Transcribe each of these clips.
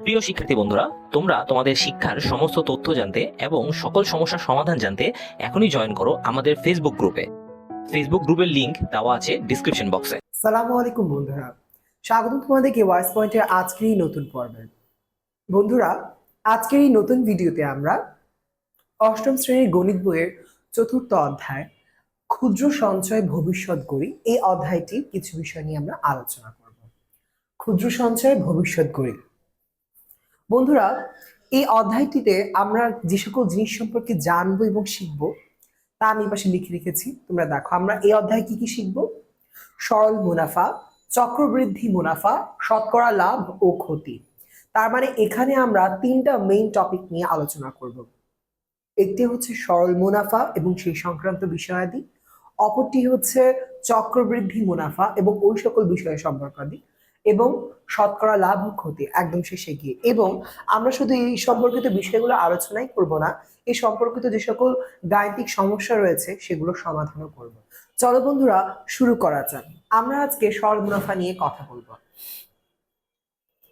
প্রিয় শিক্ষার্থী বন্ধুরা, তোমরা তোমাদের শিক্ষার সমস্ত তথ্য জানতে এবং সকল সমস্যার সমাধান জানতে এখনই জয়েন করো আমাদের ফেসবুক গ্রুপে ফেসবুক গ্রুপের লিংক দেওয়া আছে ডিসক্রিপশন বক্সে সালামু আলাইকুম বন্ধুরা স্বাগত তোমাদেরকে ওয়াইস পয়েন্টের আজকের এই নতুন পর্বে। বন্ধুরা, আজকের এই নতুন ভিডিওতে আমরা অষ্টম শ্রেণির গণিত বইয়ের চতুর্থ অধ্যায়, ক্ষুদ্র সঞ্চয় ভবিষ্যৎ গড়ি, এই অধ্যায়টি কিছু বিষয় নিয়ে আমরা আলোচনা করব। ক্ষুদ্র সঞ্চয় ভবিষ্যৎ গড়ি বন্ধুরা, এই অধ্যায়টিতে আমরা যে সকল জিনিস সম্পর্কে জানব এবং শিখব, তা আমি পাশে লিখে রেখেছি। তোমরা দেখো, আমরা এই অধ্যায়ে কি কি শিখব? সরল মুনাফা, চক্রবৃদ্ধি মুনাফা, শতকরা লাভ ও ক্ষতি। তার মানে এখানে আমরা তিনটা মেইন টপিক নিয়ে আলোচনা করব। একটি হচ্ছে সরল মুনাফা এবং সেই সংক্রান্ত বিষয়াদি। অপরটি হচ্ছে চক্রবৃদ্ধি মুনাফা এবং ওই সকল বিষয় সম্পর্কাদি। এবং শতকরা লাভ ক্ষতি, একদম শেষে গিয়ে। এবং আমরা শুধু এই সম্পর্কিত বিষয়গুলো আলোচনাই করব না, এই সম্পর্কিত যে সকল গাণিতিক সমস্যা রয়েছে সেগুলো সমাধানও করব। চলো বন্ধুরা, শুরু করা যাক। আমরা আজকে সরল মুনাফা নিয়ে কথা বলব।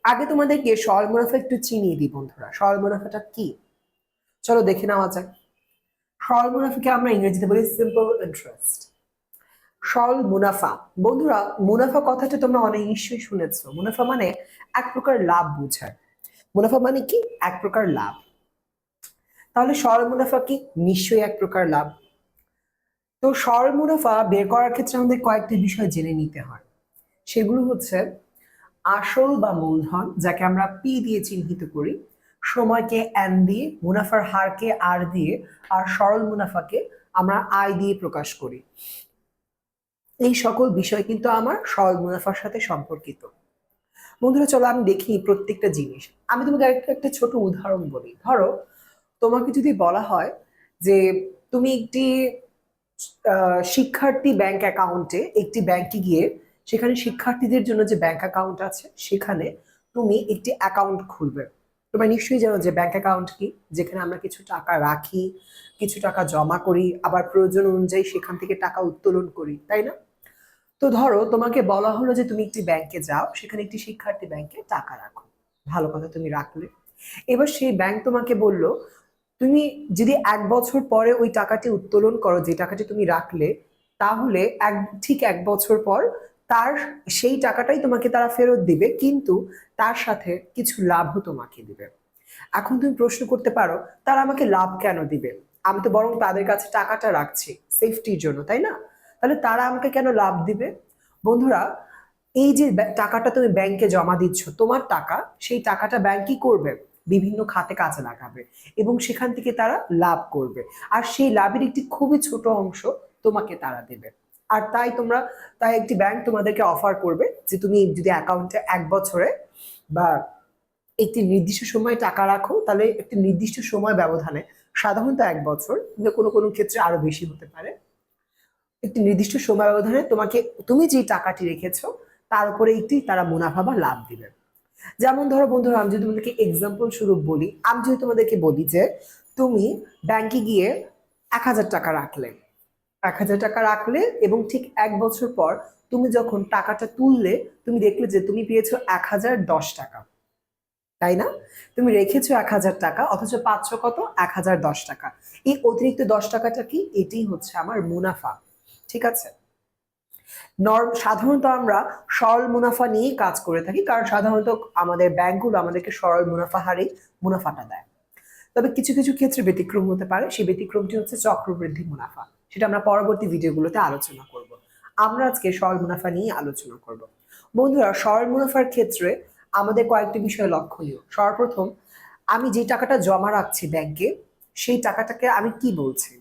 আগে তোমাদেরকে সরল মুনাফা একটু চিনিয়ে দিই বন্ধুরা। সরল মুনাফাটা কি? চলো দেখে নেওয়া যাক। সরল মুনাফাকে আমরা ইংরেজিতে বলি সিম্পল ইন্টারেস্ট সরল মুনাফা। বন্ধুরা, মুনাফা কথাটা তোমরা অনেক নিশ্চয়ই শুনেছো। মুনাফা মানে এক প্রকার লাভ বোঝায় মুনাফা মানে কি? এক প্রকার লাভ। তাহলে সরল মুনাফা কি? নিশ্চয়ই এক প্রকার লাভ। তো সরল মুনাফা বের করার ক্ষেত্রে আমাদের কয়েকটি বিষয় জেনে নিতে হয়। সেগুলো হচ্ছে আসল বা মূলধন, যাকে আমরা পি দিয়ে চিহ্নিত করি, সময়কে এন দিয়ে, মুনাফার হারকে আর দিয়ে, আর সরল মুনাফাকে আমরা আয় দিয়ে প্রকাশ করি। এই সকল বিষয় কিন্তু আমার সরল মুনাফার সাথে সম্পর্কিত। বন্ধুরা, চলো আমি দেখি প্রত্যেকটা জিনিস। আমি তোমাকে একটা একটা ছোট উদাহরণ বলি। ধরো, তোমাকে যদি বলা হয় যে তুমি একটি শিক্ষার্থী ব্যাংক অ্যাকাউন্টে একটি ব্যাংকে গিয়ে সেখানে শিক্ষার্থীদের জন্য যে ব্যাংক অ্যাকাউন্ট আছে, সেখানে তুমি একটি অ্যাকাউন্ট খুলবে। তোমরা নিশ্চয়ই জানো যে ব্যাংক অ্যাকাউন্ট কি? যেখানে আমরা কিছু টাকা রাখি, কিছু টাকা জমা করি, আবার প্রয়োজন অনুযায়ী সেখান থেকে টাকা উত্তোলন করি, তাই না? তো ধরো, তোমাকে বলা হলো যে তুমি একটি ব্যাংকে যাও, সেখানে একটি শিক্ষার্থী ব্যাংকে টাকা রাখো। ভালো কথা তুমি রাখলে। এবার সেই ব্যাংক তোমাকে বলল, তুমি যদি এক বছর পরে ওই টাকাটি উত্তোলন করো, যে টাকাটি তুমি রাখলে, তাহলে এক, ঠিক এক বছর পর তার, সেই টাকাটাই তোমাকে তারা ফেরত দিবে, কিন্তু তার সাথে কিছু লাভও তোমাকে দিবে। এখন তুমি প্রশ্ন করতে পারো, তারা আমাকে লাভ কেন দিবে? আমি তো বরং তাদের কাছে টাকাটা রাখছি সেফটির জন্য, তাই না? তাহলে তারা আমাকে কেন লাভ দিবে? বন্ধুরা, এই যে টাকাটা তুমি ব্যাংকে জমা দিচ্ছ, তোমার টাকা, সেই টাকাটা ব্যাংক কি করবে, বিভিন্ন খাতে কাজে লাগাবে এবং সেখান থেকে তারা লাভ করবে। আর সেই লাভের একটি খুবই ছোট অংশ তোমাকে তারা দেবে। আর তাই তোমরা, তাই একটি ব্যাংক তোমাদেরকে অফার করবে যে তুমি যদি অ্যাকাউন্টে এক বছরে বা একটি নির্দিষ্ট সময় টাকা রাখো, তাহলে একটি নির্দিষ্ট সময় ব্যবধানে সাধারণত এক বছর কোনো কোনো ক্ষেত্রে আরও বেশি হতে পারে। একটি নির্দিষ্ট সময় ব্যবধানে তোমাকে, তুমি যে টাকাটি রেখেছো, তার উপরে একটি তারা মুনাফা বা লাভ দিবে। যেমন ধরো বন্ধুরা, আমি যদি তোমাদেরকে এক্সাম্পল স্বরূপ বলি, আমি যদি তোমাদেরকে বলি যে, তুমি ব্যাংকে গিয়ে এক হাজার টাকা রাখলে। এক হাজার টাকা রাখলে এবং ঠিক এক বছর পর তুমি যখন টাকাটা তুললে, তুমি দেখলে যে তুমি পেয়েছ এক হাজার দশ টাকা। তাই না? তুমি রেখেছো এক হাজার টাকা, অথচ পাচ্ছ কত? এক হাজার দশ টাকা। এই অতিরিক্ত দশ টাকাটা কি? এটাই হচ্ছে আমার মুনাফা। ঠিক আছে? সাধারণত আমরা সরল মুনাফা নিয়েই কাজ করে থাকি, কারণ সাধারণত আমাদের ব্যাংকগুলো আমাদেরকে সরল মুনাফা হারেই মুনাফাটা দেয়। তবে কিছু কিছু ক্ষেত্রে ব্যতিক্রম হতে পারে, সেই ব্যতিক্রমটি হচ্ছে চক্রবৃদ্ধি মুনাফা। সেটা আমরা পরবর্তী ভিডিওগুলোতে আলোচনা করব। আমরা আজকে সরল মুনাফা নিয়ে আলোচনা করব। বন্ধুরা, সরল মুনাফার ক্ষেত্রে আমাদের কয়েকটি বিষয় লক্ষণীয়। সর্বপ্রথম, আমি যে টাকাটা জমা রাখছি ব্যাংকে, সেই টাকাটাকে আমি কি বলছি?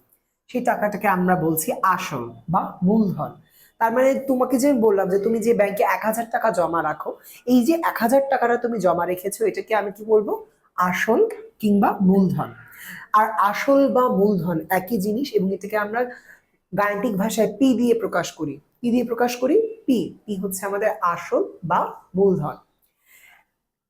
সেই টাকাটাকে আমরা বলছি আসল বা মূলধন। তার মানে তোমাকে যে বললাম যে তুমি যে ব্যাংকে এক হাজার টাকা জমা রাখো, এই যে এক হাজার টাকাটা তুমি জমা রেখেছো, এটাকে আমি কি বলব? আসল কিংবা মূলধন। আর আসল বা মূলধন একই জিনিস এবং এটাকে আমরা গাণিতিক ভাষায় পি দিয়ে প্রকাশ করি। পি দিয়ে প্রকাশ করি পি পি হচ্ছে আমাদের আসল বা মূলধন।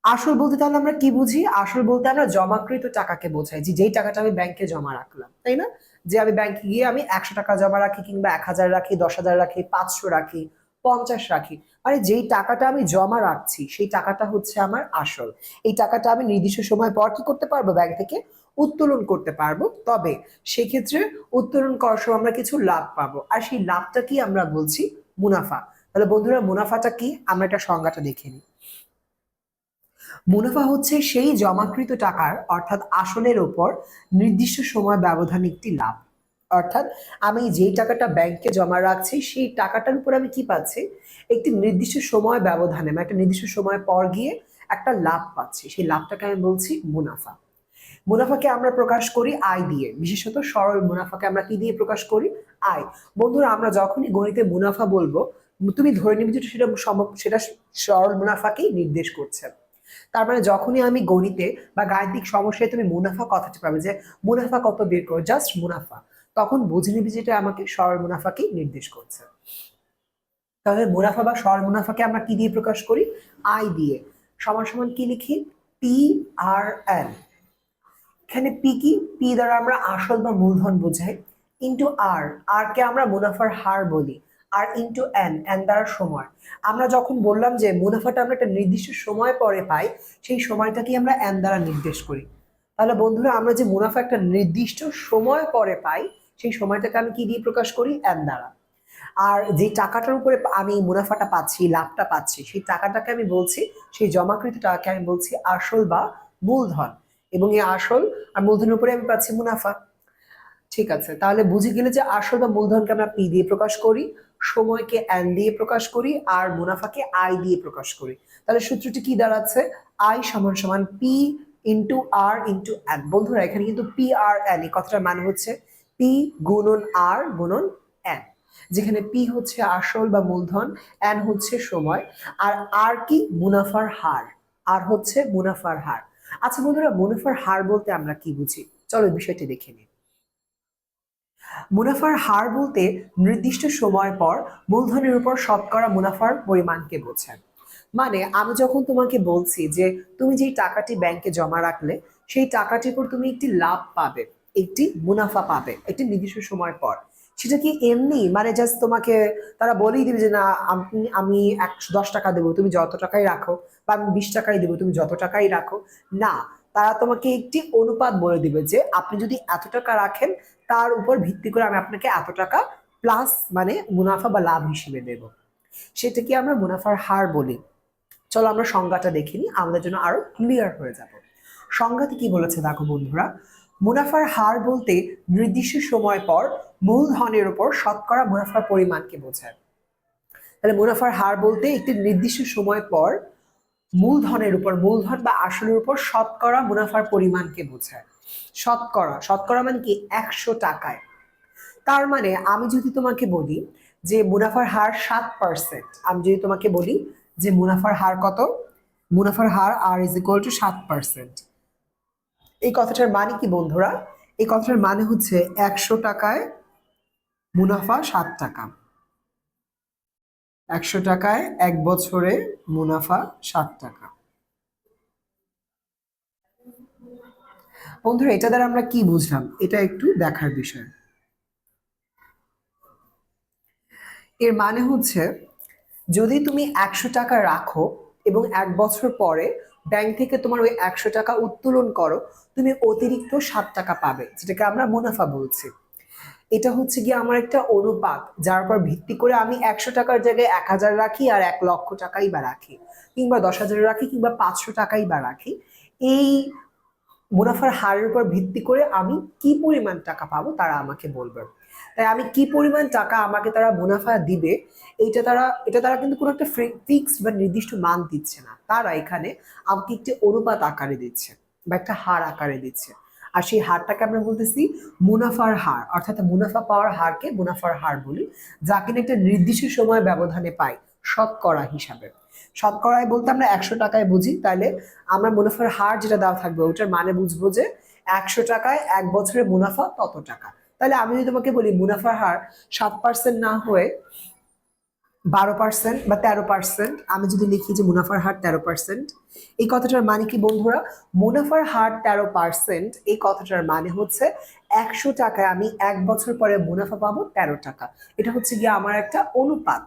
আসল বলতে তাহলে আমরা কি বুঝি? আসল বলতে আমরা জমাকৃত টাকাকে বোঝাই, যে যেই টাকাটা আমি ব্যাংকে জমা রাখলাম, তাই না? যে আমি ব্যাংকে গিয়ে আমি একশো টাকা জমা রাখি কিংবা এক হাজার রাখি, দশ হাজার রাখি, পাঁচশো রাখি, পঞ্চাশ রাখি। মানে যেই টাকাটা আমি জমা রাখছি, সেই টাকাটা হচ্ছে আমার আসল। এই টাকাটা আমি নির্দিষ্ট সময় পর কি করতে পারব? ব্যাংক থেকে উত্তোলন করতে পারব। তবে সেক্ষেত্রে উত্তোলন করার সময় আমরা কিছু লাভ পাবো। আর সেই লাভটা কি আমরা বলছি? মুনাফা। তাহলে বন্ধুরা, মুনাফাটা কি? আমরা একটা সংজ্ঞাটা দেখে নিই। মুনাফা হচ্ছে সেই জমাকৃত টাকার, অর্থাৎ আসলের ওপর নির্দিষ্ট সময় ব্যবধান একটি লাভ। অর্থাৎ আমি যেই টাকাটা ব্যাংকে জমা রাখছি, সেই টাকাটার উপর আমি কি পাচ্ছি? একটি নির্দিষ্ট সময় ব্যবধানে মানে একটা নির্দিষ্ট সময় পর গিয়ে একটা লাভ পাচ্ছি। সেই লাভটাকে আমি বলছি মুনাফা। মুনাফাকে আমরা প্রকাশ করি আয় দিয়ে। বিশেষত সরল মুনাফাকে আমরা কি দিয়ে প্রকাশ করি? আয়। বন্ধুরা, আমরা যখনই গণিতে মুনাফা বলব, তুমি ধরে নিবি যে সেটা সম- সেটা সরল মুনাফাকেই নির্দেশ করছে। তার মানে যখনই আমি গণিতে বা গাণিতিক সমস্যায় তুমি মুনাফা কথাটা পাবে যে মুনাফা কত বের করো? জাস্ট মুনাফা। তখন বুঝে নিবি যেটা আমাকে সরল মুনাফাকেই নির্দেশ করছে। তাহলে মুনাফা বা সরল মুনাফাকে আমরা কি দিয়ে প্রকাশ করি? আয় দিয়ে। সমান সমান কি লিখি? পি আর এন এখানে পি কি? পি দ্বারা আমরা আসল বা মূলধন বোঝাই। ইন্টু আর আর কে আমরা মুনাফার হার বলি। আর ইন্টু এন এন দ্বারা সময় আমরা যখন বললাম যে মুনাফাটা আমরা একটা নির্দিষ্ট সময় পরে পাই, সেই সময়টাকেই আমরা এন দ্বারা নির্দেশ করি। তাহলে বন্ধুরা, আমরা যে মুনাফা একটা নির্দিষ্ট সময় পরে পাই, সেই সময়টাকে আমি কি দিয়ে প্রকাশ করি? এন দ্বারা। আর যে টাকাটার উপরে আমি মুনাফাটা পাচ্ছি, লাভটা পাচ্ছি, সেই টাকাটাকে আমি বলছি, সেই জমাকৃত টাকাকে আমি বলছি আসল বা মূলধন। এবং এই আসল আর মূলধনের উপরে আমি পাচ্ছি মুনাফা। ঠিক আছে, তাহলে বুঝে গেলে যে আসল বা মূলধনকে আমরা পি দিয়ে প্রকাশ করি সময়কে এন দিয়ে প্রকাশ করি, আর মুনাফাকে আই দিয়ে প্রকাশ করি। তাহলে সূত্রটি কি দাঁড়াচ্ছে? আই সমান সমান P into R into N বন্ধুরা, এখানে কিন্তু পি আর এন এই কথাটার মানে হচ্ছে পি গুণন আর গুণন এন যেখানে পি হচ্ছে আসল বা মূলধন এন হচ্ছে সময়, আর আর কি? মুনাফার হার। আর হচ্ছে মুনাফার হার। আচ্ছা বন্ধুরা, মুনাফার হার বলতে আমরা কি বুঝি? চলো বিষয়টি দেখে নিই। মুনাফার হার বলতে নির্দিষ্ট সময় পর মূলধনের উপর শতকরা মুনাফার পরিমাণকে বোঝায় মানে আমি যখন তোমাকে বলছি যে তুমি যেই টাকাটি ব্যাংকে জমা রাখলে, সেই টাকাটির উপর তুমি একটি লাভ পাবে, একটি মুনাফা পাবে, একটি নির্দিষ্ট সময় পর। সেটা কি এমনি? মানে জাস্ট তোমাকে তারা বলেই দিবে যে, না, আমি আমি একশো দশ টাকা দেবো, তুমি যত টাকাই রাখো, বা আমি বিশ টাকাই দেবো, তুমি যত টাকাই রাখো। না, তারা তোমাকে একটি অনুপাত বলে দিবে যে, আপনি যদি এত টাকা রাখেন তার উপর ভিত্তি করে আমি আপনাকে এত টাকা প্লাস মানে মুনাফা বা লাভ হিসেবে দেব। সেটাকে আমরা মুনাফার হার বলি। চলো আমরা সংজ্ঞাটা দেখে নিই, আমাদের জন্য আরও ক্লিয়ার হয়ে যাব। সংজ্ঞাতে কি বলেছে দেখো বন্ধুরা, মুনাফার হার বলতে নির্দিষ্ট সময় পর মূলধনের উপর শতকরা মুনাফার পরিমাণকে বোঝায়। তাহলে মুনাফার হার বলতে একটি নির্দিষ্ট সময় পর মূলধনের উপর, মূলধন বা আসলের উপর শতকরা মুনাফার পরিমাণকে বোঝায়। শতকরা শতকরা মানে কি একশো টাকায়। তার মানে আমি যদি তোমাকে বলি যে মুনাফার হার সাত পার্সেন্ট আমি যদি তোমাকে বলি যে মুনাফার হার কত? মুনাফার হার আর ইজ ইকুয়াল টু সাত পার্সেন্ট এই কথাটার মানে কি বন্ধুরা? এই কথাটার মানে হচ্ছে একশো টাকায় মুনাফা সাত টাকা। একশো টাকায় এক বছরে মুনাফা সাত টাকা। বন্ধুরা, এটা দ্বারা আমরা কি বুঝলাম? এটা একটু দেখার বিষয়। এর মানে হচ্ছে, যদি তুমি একশো টাকা রাখো এবং এক বছর পরে ব্যাংক থেকে তোমার ওই একশো টাকা উত্তোলন করো, তুমি অতিরিক্ত সাত টাকা পাবে, যেটাকে আমরা মুনাফা বলছি। এটা হচ্ছে গিয়ে আমার একটা অনুপাত, যার উপর ভিত্তি করে আমি একশো টাকার জায়গায় এক হাজার রাখি আর এক লক্ষ টাকাই বা রাখি, কিংবা দশ হাজার রাখি কিংবা পাঁচশো টাকাই বা রাখি। এই মুনাফার হারের উপর ভিত্তি করে আমি কি পরিমাণ টাকা পাবো তারা আমাকে বলবে। তাই আমি কি পরিমাণ টাকা আমাকে তারা মুনাফা দিবে, এইটা তারা, এটা তারা কিন্তু কোনো একটা ফিক্সড বা নির্দিষ্ট মান দিচ্ছে না। তারা এখানে আমাকে একটি অনুপাত আকারে দিচ্ছে বা একটা হার আকারে দিচ্ছে। আর সেই হারটাকে আমরা বলতেছি মুনাফার হার, অর্থাৎ মুনাফা পাওয়ার হারকে মুনাফার হার বলি, যা কিনা একটা নির্দিষ্ট সময় ব্যবধানে পাই শতকরা হিসাবে। শতকরায় বলতে আমরা একশো টাকায় বুঝি তাহলে আমরা মুনাফার হার যেটা দেওয়া থাকবে, ওটার মানে বুঝব যে একশো টাকায় এক বছরের মুনাফা তত টাকা। তাহলে আমি যদি তোমাকে বলি মুনাফার হার সাত পার্সেন্ট না হয়ে বারো পার্সেন্ট বা তেরো পার্সেন্ট আমি যদি লিখি যে মুনাফার হার তেরো পার্সেন্ট এই কথাটার মানে কি বন্ধুরা? মুনাফার হার তেরো পার্সেন্ট এই কথাটার মানে হচ্ছে একশো টাকায় আমি এক বছর পরে মুনাফা পাবো তেরো টাকা। এটা হচ্ছে গিয়ে আমার একটা অনুপাত।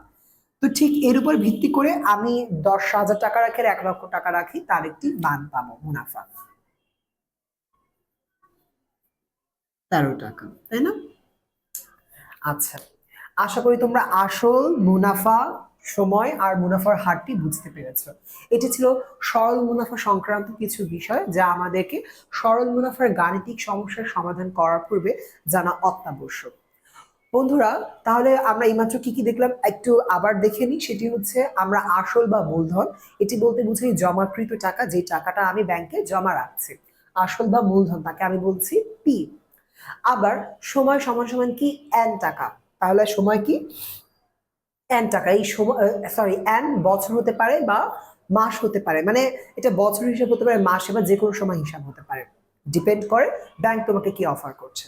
তো ঠিক এর উপর ভিত্তি করে আমি দশ হাজার টাকা রাখি এক লক্ষ টাকা রাখি, তার একটি মান পাবো, মুনাফা। তেরো টাকা, তাই না? আচ্ছা আশা করি তোমরা আসল মুনাফা সময় আর মুনাফার হারটি বুঝতে পেরেছ। এটি ছিল সরল মুনাফা সংক্রান্ত কিছু বিষয় যা আমাদেরকে সরল মুনাফার গাণিতিক সমস্যার সমাধান করার পূর্বে জানা অত্যাবশ্যক। বন্ধুরা, তাহলে আমরা এইমাত্র কি কি দেখলাম একটু আবার দেখে নিই। সেটি হচ্ছে আমরা আসল বা মূলধন, এটি বলতে বুঝি জমাকৃত টাকা, যে টাকাটা আমি ব্যাংকে জমা রাখছি। আসল বা মূলধন, তাকে আমি বলছি পি আবার সময় সমান সমান কি? এন টাকা। তাহলে সময় কি? এন টাকা। এই সময় সরি এন বছর হতে পারে বা মাস হতে পারে। মানে এটা বছর হিসাব হতে পারে, মাসে বা যে কোনো সময় হিসাব হতে পারে। ডিপেন্ড করে ব্যাংক তোমাকে কি অফার করছে।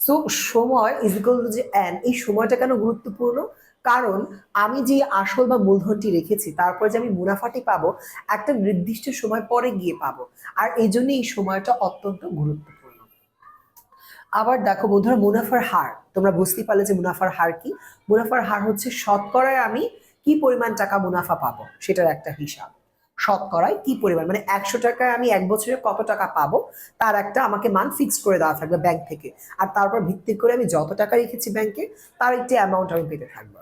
সো সময় ইজ টু যে এন এই সময়টা কেন গুরুত্বপূর্ণ? কারণ আমি যে আসল বা মূলধনটি রেখেছি, তারপরে যে আমি মুনাফাটি পাবো, একটা নির্দিষ্ট সময় পরে গিয়ে পাবো। আর এই জন্য এই সময়টা অত্যন্ত গুরুত্বপূর্ণ। আবার দেখো বন্ধুরা, মুনাফার হার, তোমরা বুঝতেই পারলে যে মুনাফার হার কি? মুনাফার হার হচ্ছে শতকরায় আমি কি পরিমাণ টাকা মুনাফা পাবো, সেটার একটা হিসাব। শতকরায় কি পরিমাণ? মানে একশো টাকায় আমি এক বছরে কত টাকা পাবো? তার একটা আমাকে মান ফিক্সড করে দেওয়া থাকবে ব্যাংক থেকে। আর তারপর ভিত্তি করে আমি যত টাকা রেখেছি ব্যাংকে তার একটি অ্যামাউন্ট আমি পেতে থাকব।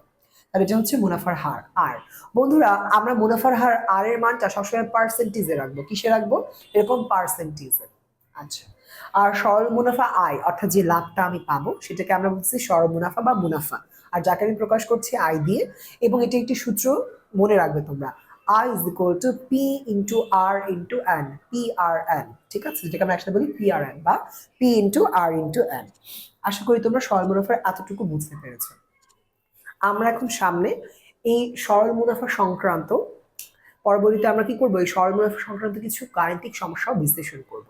তাহলে এটা হচ্ছে মুনাফার হার, আর। বন্ধুরা, আমরা মুনাফার হার, আর এর মানটা সবসময় পার্সেন্টেজে রাখব। কিসে রাখব? এরকম পার্সেন্টেজে আচ্ছা। আর সরল মুনাফা আয়, অর্থাৎ যে লাভটা আমি পাবো, সেটাকে আমরা বলছি সরল মুনাফা বা মুনাফা। আর যাকে আমি প্রকাশ করছি আয় দিয়ে, এবং এটি একটি সূত্র মনে রাখবে তোমরা। I is equal to P into R into N P R N ঠিক আছে? যেটাকে আমরা একসাথে বলি পি আর এন বা P into R into N আশা করি তোমরা সরল মুনাফার এতটুকু বুঝতে পেরেছ। আমরা এখন সামনে এই সরল মুনাফা সংক্রান্ত, পরবর্তীতে আমরা কি করব? এই সরল মুনাফা সংক্রান্ত কিছু গাণিতিক সমস্যাও বিশ্লেষণ করব।